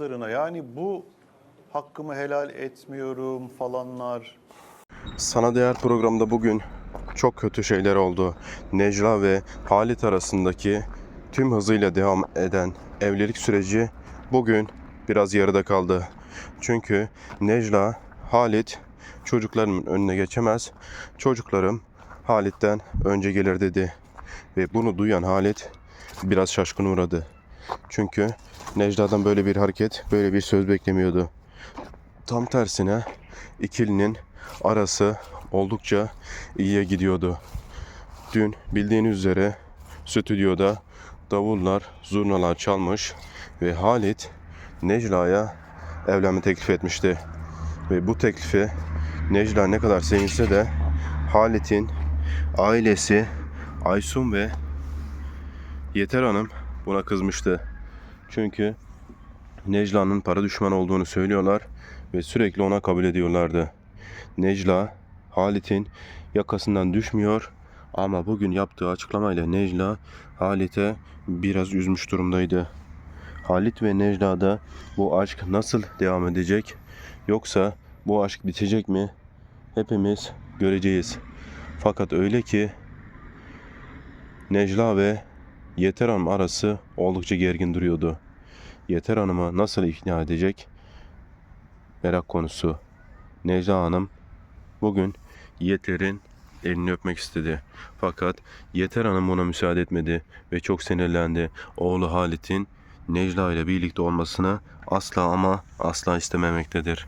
Larına yani bu hakkımı helal etmiyorum falanlar. Sana Değer programında bugün çok kötü şeyler oldu. Necla ve Halit arasındaki tüm hızıyla devam eden evlilik süreci bugün biraz yarıda kaldı. Çünkü Necla, Halit çocuklarımın önüne geçemez. Çocuklarım Halit'ten önce gelir dedi. Ve bunu duyan Halit biraz şaşkın uğradı. Çünkü Necla'dan böyle bir hareket, böyle bir söz beklemiyordu. Tam tersine ikilinin arası oldukça iyiye gidiyordu. Dün bildiğiniz üzere stüdyoda davullar, zurnalar çalmış ve Halit Necla'ya evlenme teklif etmişti. Ve bu teklifi Necla ne kadar sevinse de Halit'in ailesi Aysun ve Yeter Hanım buna kızmıştı. Çünkü Necla'nın para düşmanı olduğunu söylüyorlar ve sürekli ona kabul ediyorlardı. Necla Halit'in yakasından düşmüyor ama bugün yaptığı açıklamayla Necla Halit'e biraz üzmüş durumdaydı. Halit ve Necla'da bu aşk nasıl devam edecek yoksa bu aşk bitecek mi? Hepimiz göreceğiz. Fakat öyle ki Necla ve Yeter Hanım arası oldukça gergin duruyordu. Yeter Hanım'ı nasıl ikna edecek? Merak konusu. Necla Hanım bugün Yeter'in elini öpmek istedi. Fakat Yeter Hanım buna müsaade etmedi ve çok sinirlendi. Oğlu Halit'in Necla ile birlikte olmasını asla ama asla istememektedir.